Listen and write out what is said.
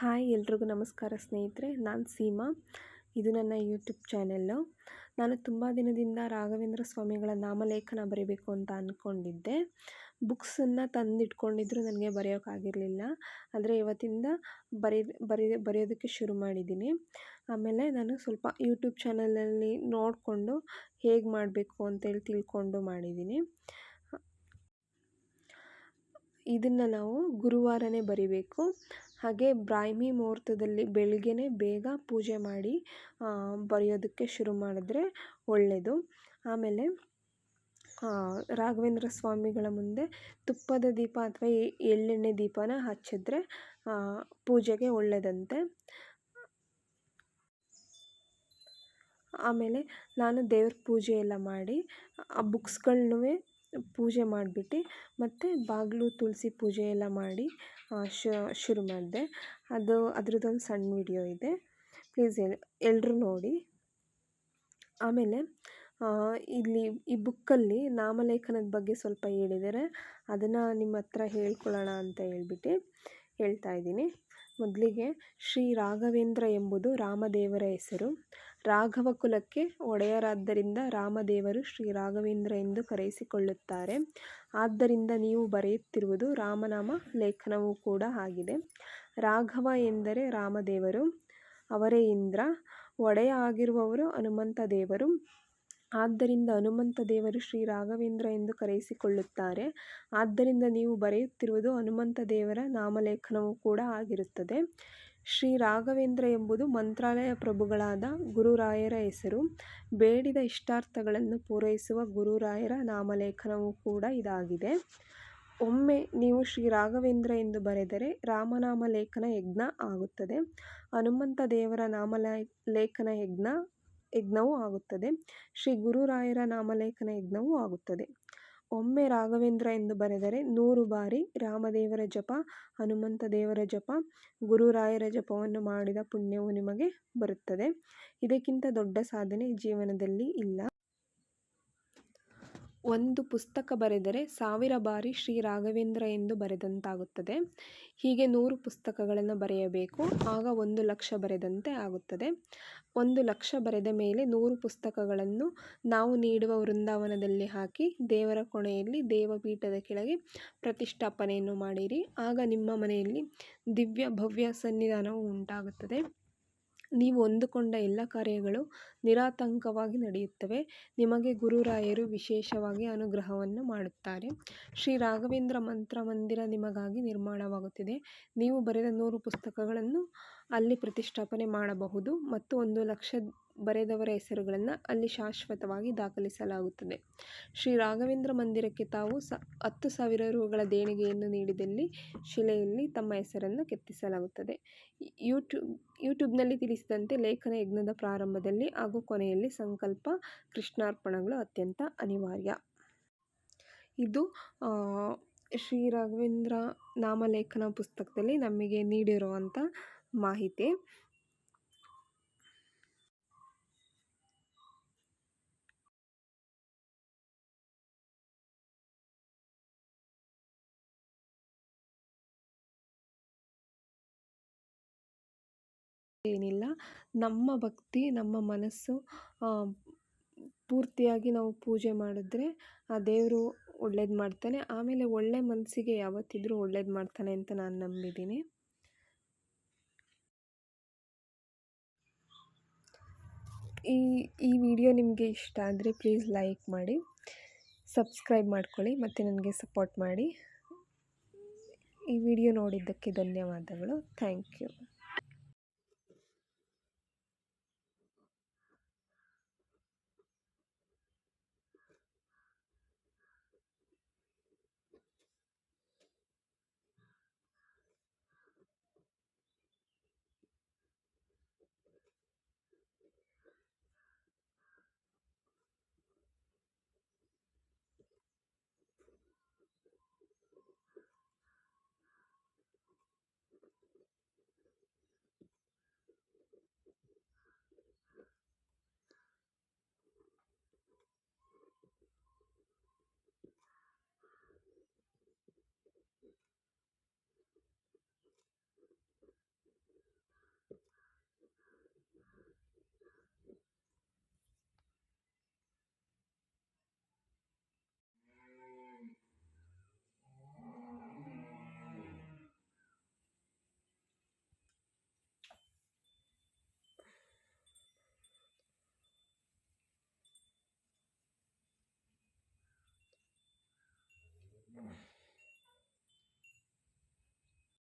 Hi ಎಲ್ರಿಗೂ ನಮಸ್ಕಾರ ಸ್ನೇಹಿತರೆ, ನಾನು ಸೀಮಾ. ಇದು ನನ್ನ ಯೂಟ್ಯೂಬ್ ಚಾನೆಲ್ಲು ನಾನು ತುಂಬ ದಿನದಿಂದ ರಾಘವೇಂದ್ರ ಸ್ವಾಮಿಗಳ ನಾಮಲೇಖನ ಬರೀಬೇಕು ಅಂತ ಅಂದ್ಕೊಂಡಿದ್ದೆ ಬುಕ್ಸನ್ನು ತಂದಿಟ್ಕೊಂಡಿದ್ರು ನನಗೆ ಬರೆಯೋಕ್ಕಾಗಿರಲಿಲ್ಲ ಆದರೆ ಇವತ್ತಿಂದ ಬರೀ ಬರೀ, ಬರೆಯೋದಕ್ಕೆ ಶುರು ಮಾಡಿದ್ದೀನಿ. ಆಮೇಲೆ ನಾನು ಸ್ವಲ್ಪ ಯೂಟ್ಯೂಬ್ ಚಾನಲಲ್ಲಿ ನೋಡಿಕೊಂಡು ಹೇಗೆ ಮಾಡಬೇಕು ಅಂತೇಳಿ ತಿಳ್ಕೊಂಡು ಮಾಡಿದ್ದೀನಿ. ಇದನ್ನು ನಾವು ಗುರುವಾರನೇ ಬರಿಬೇಕು. ಹಾಗೆ ಬ್ರಾಹ್ಮಿ ಮುಹೂರ್ತದಲ್ಲಿ ಬೆಳಗ್ಗೆನೇ ಬೇಗ ಪೂಜೆ ಮಾಡಿ ಬರೆಯೋದಕ್ಕೆ ಶುರು ಮಾಡಿದ್ರೆ ಒಳ್ಳೆಯದು ಆಮೇಲೆ ರಾಘವೇಂದ್ರ ಸ್ವಾಮಿಗಳ ಮುಂದೆ ತುಪ್ಪದ ದೀಪ ಅಥವಾ ಎಳ್ಳೆಣ್ಣೆ ದೀಪನ ಹಚ್ಚಿದ್ರೆ ಪೂಜೆಗೆ ಒಳ್ಳೆಯದಂತೆ ಆಮೇಲೆ ನಾನು ದೇವ್ರ ಪೂಜೆ ಎಲ್ಲ ಮಾಡಿ, ಆ ಬುಕ್ಸ್ಗಳ್ನೂ ಪೂಜೆ ಮಾಡಿಬಿಟ್ಟು ಮತ್ತು ಬಾಗಿಲು ತುಳಸಿ ಪೂಜೆ ಎಲ್ಲ ಮಾಡಿ ಶುರು ಮಾಡಿದೆ. ಅದು ಅದ್ರದ್ದೊಂದು ಸಣ್ಣ ವಿಡಿಯೋ ಇದೆ. ಪ್ಲೀಸ್ ಎಲ್ಲರೂ ನೋಡಿ. ಆಮೇಲೆ ಇಲ್ಲಿ ಈ ಬುಕ್ಕಲ್ಲಿ ನಾಮಲೇಖನದ ಬಗ್ಗೆ ಸ್ವಲ್ಪ ಹೇಳಿದ್ದಾರೆ. ಅದನ್ನು ನಿಮ್ಮ ಹತ್ರ ಹೇಳ್ಕೊಳ್ಳೋಣ ಅಂತ ಹೇಳ್ಬಿಟ್ಟು. ಹೇಳ್ತಾ ಇದ್ದೀನಿ. ಮೊದಲಿಗೆ ಶ್ರೀ ರಾಘವೇಂದ್ರ ಎಂಬುದು ರಾಮದೇವರ ಹೆಸರು. ರಾಘವ ಕುಲಕ್ಕೆ ಒಡೆಯರಾದ್ದರಿಂದ ರಾಮದೇವರು ಶ್ರೀ ರಾಘವೇಂದ್ರ ಎಂದು ಕರೆಯಿಸಿಕೊಳ್ಳುತ್ತಾರೆ. ಆದ್ದರಿಂದ ನೀವು ಬರೆಯುತ್ತಿರುವುದು ರಾಮನಾಮ ಲೇಖನವೂ ಕೂಡ ಆಗಿದೆ. ರಾಘವ ಎಂದರೆ ರಾಮದೇವರು. ಅವರೇ ಇಂದ್ರ. ಒಡೆಯ ಆಗಿರುವವರು ಹನುಮಂತ ದೇವರು. ಆದ್ದರಿಂದ ಹನುಮಂತ ದೇವರು ಶ್ರೀ ರಾಘವೇಂದ್ರ ಎಂದು ಕರೆಯಿಸಿಕೊಳ್ಳುತ್ತಾರೆ. ಆದ್ದರಿಂದ ನೀವು ಬರೆಯುತ್ತಿರುವುದು ಹನುಮಂತ ದೇವರ ನಾಮಲೇಖನವೂ ಕೂಡ ಆಗಿರುತ್ತದೆ. ಶ್ರೀ ರಾಘವೇಂದ್ರ ಎಂಬುದು ಮಂತ್ರಾಲಯ ಪ್ರಭುಗಳಾದ ಗುರುರಾಯರ ಹೆಸರು. ಬೇಡಿದ ಇಷ್ಟಾರ್ಥಗಳನ್ನು ಪೂರೈಸುವ ಗುರುರಾಯರ ನಾಮಲೇಖನವೂ ಕೂಡ ಇದಾಗಿದೆ. ಒಮ್ಮೆ ನೀವು ಶ್ರೀ ರಾಘವೇಂದ್ರ ಎಂದು ಬರೆದರೆ ರಾಮನಾಮ ಲೇಖನ ಯಜ್ಞ ಆಗುತ್ತದೆ. ಹನುಮಂತ ದೇವರ ನಾಮಲೇ ಲೇಖನ ಯಜ್ಞ ಯಜ್ಞವೂ ಆಗುತ್ತದೆ. ಶ್ರೀ ಗುರುರಾಯರ ನಾಮಲೇಖನ ಯಜ್ಞವೂ ಆಗುತ್ತದೆ. ಒಮ್ಮೆ ರಾಘವೇಂದ್ರ ಎಂದು ಬರೆದರೆ ನೂರು ಬಾರಿ ರಾಮದೇವರ ಜಪ, ಹನುಮಂತ ದೇವರ ಜಪ, ಗುರುರಾಯರ ಜಪವನ್ನು ಮಾಡಿದ ಪುಣ್ಯವು ನಿಮಗೆ ಬರುತ್ತದೆ. ಇದಕ್ಕಿಂತ ದೊಡ್ಡ ಸಾಧನೆ ಜೀವನದಲ್ಲಿ ಇಲ್ಲ. ಒಂದು ಪುಸ್ತಕ ಬರೆದರೆ ಸಾವಿರ ಬಾರಿ ಶ್ರೀ ರಾಘವೇಂದ್ರ ಎಂದು ಬರೆದಂತಾಗುತ್ತದೆ. ಹೀಗೆ ನೂರು ಪುಸ್ತಕಗಳನ್ನು ಬರೆಯಬೇಕು. ಆಗ ಒಂದು ಲಕ್ಷ ಬರೆದಂತೆ ಆಗುತ್ತದೆ. ಒಂದು ಲಕ್ಷ ಬರೆದ ಮೇಲೆ ನೂರು ಪುಸ್ತಕಗಳನ್ನು ನಾವು ನೀಡುವ ವೃಂದಾವನದಲ್ಲಿ ಹಾಕಿ ದೇವರ ಕೊನೆಯಲ್ಲಿ ದೇವಪೀಠದ ಕೆಳಗೆ ಪ್ರತಿಷ್ಠಾಪನೆಯನ್ನು ಮಾಡಿರಿ. ಆಗ ನಿಮ್ಮ ಮನೆಯಲ್ಲಿ ದಿವ್ಯ ಭವ್ಯ ಸನ್ನಿಧಾನವು ಉಂಟಾಗುತ್ತದೆ. ನೀವು ಅಂದುಕೊಂಡ ಎಲ್ಲ ಕಾರ್ಯಗಳು ನಿರಾತಂಕವಾಗಿ ನಡೆಯುತ್ತವೆ. ನಿಮಗೆ ಗುರುರಾಯರು ವಿಶೇಷವಾಗಿ ಅನುಗ್ರಹವನ್ನು ಮಾಡುತ್ತಾರೆ. ಶ್ರೀ ರಾಘವೇಂದ್ರ ಮಂತ್ರ ಮಂದಿರ ನಿಮಗಾಗಿ ನಿರ್ಮಾಣವಾಗುತ್ತಿದೆ. ನೀವು ಬರೆದ ನೂರು ಪುಸ್ತಕಗಳನ್ನು ಅಲ್ಲಿ ಪ್ರತಿಷ್ಠಾಪನೆ ಮಾಡಬಹುದು ಮತ್ತು ಒಂದು ಲಕ್ಷ ಬರೆದವರ ಹೆಸರುಗಳನ್ನು ಅಲ್ಲಿ ಶಾಶ್ವತವಾಗಿ ದಾಖಲಿಸಲಾಗುತ್ತದೆ. ಶ್ರೀ ರಾಘವೇಂದ್ರ ಮಂದಿರಕ್ಕೆ ತಾವು ಸ, ಹತ್ತು ಸಾವಿರ ರುಗಳ ದೇಣಿಗೆಯನ್ನು ನೀಡಿದಲ್ಲಿ ಶಿಲೆಯಲ್ಲಿ ತಮ್ಮ ಹೆಸರನ್ನು ಕೆತ್ತಿಸಲಾಗುತ್ತದೆ. ಯೂಟ್ಯೂಬ್ ಯೂಟ್ಯೂಬ್ನಲ್ಲಿ ತಿಳಿಸಿದಂತೆ ಲೇಖನ ಯಜ್ಞದ ಪ್ರಾರಂಭದಲ್ಲಿ ಹಾಗೂ ಕೊನೆಯಲ್ಲಿ ಸಂಕಲ್ಪ ಕೃಷ್ಣಾರ್ಪಣಗಳು ಅತ್ಯಂತ ಅನಿವಾರ್ಯ. ಇದು ಶ್ರೀ ರಾಘವೇಂದ್ರ ನಾಮಲೇಖನ ಪುಸ್ತಕದಲ್ಲಿ ನಮಗೆ ನೀಡಿರುವಂಥ ಮಾಹಿತಿ. ಏನಿಲ್ಲ. ನಮ್ಮ ಭಕ್ತಿ, ನಮ್ಮ ಮನಸ್ಸು ಪೂರ್ತಿಯಾಗಿ ನಾವು ಪೂಜೆ ಮಾಡಿದ್ರೆ ಆ ದೇವರು ಒಳ್ಳೇದು ಮಾಡ್ತಾನೆ. ಆಮೇಲೆ ಒಳ್ಳೆ ಮನಸ್ಸಿಗೆ ಯಾವತ್ತಿದ್ರೂ ಒಳ್ಳೇದು ಮಾಡ್ತಾನೆ ಅಂತ ನಾನು ನಂಬಿದ್ದೀನಿ. ಈ ಈ ವಿಡಿಯೋ ನಿಮಗೆ ಇಷ್ಟ ಆದರೆ ಪ್ಲೀಸ್ ಲೈಕ್ ಮಾಡಿ, ಸಬ್ಸ್ಕ್ರೈಬ್ ಮಾಡ್ಕೊಳ್ಳಿ, ಮತ್ತು ನನಗೆ ಸಪೋರ್ಟ್ ಮಾಡಿ. ಈ ವಿಡಿಯೋ ನೋಡಿದ್ದಕ್ಕೆ ಧನ್ಯವಾದಗಳು. Thank you.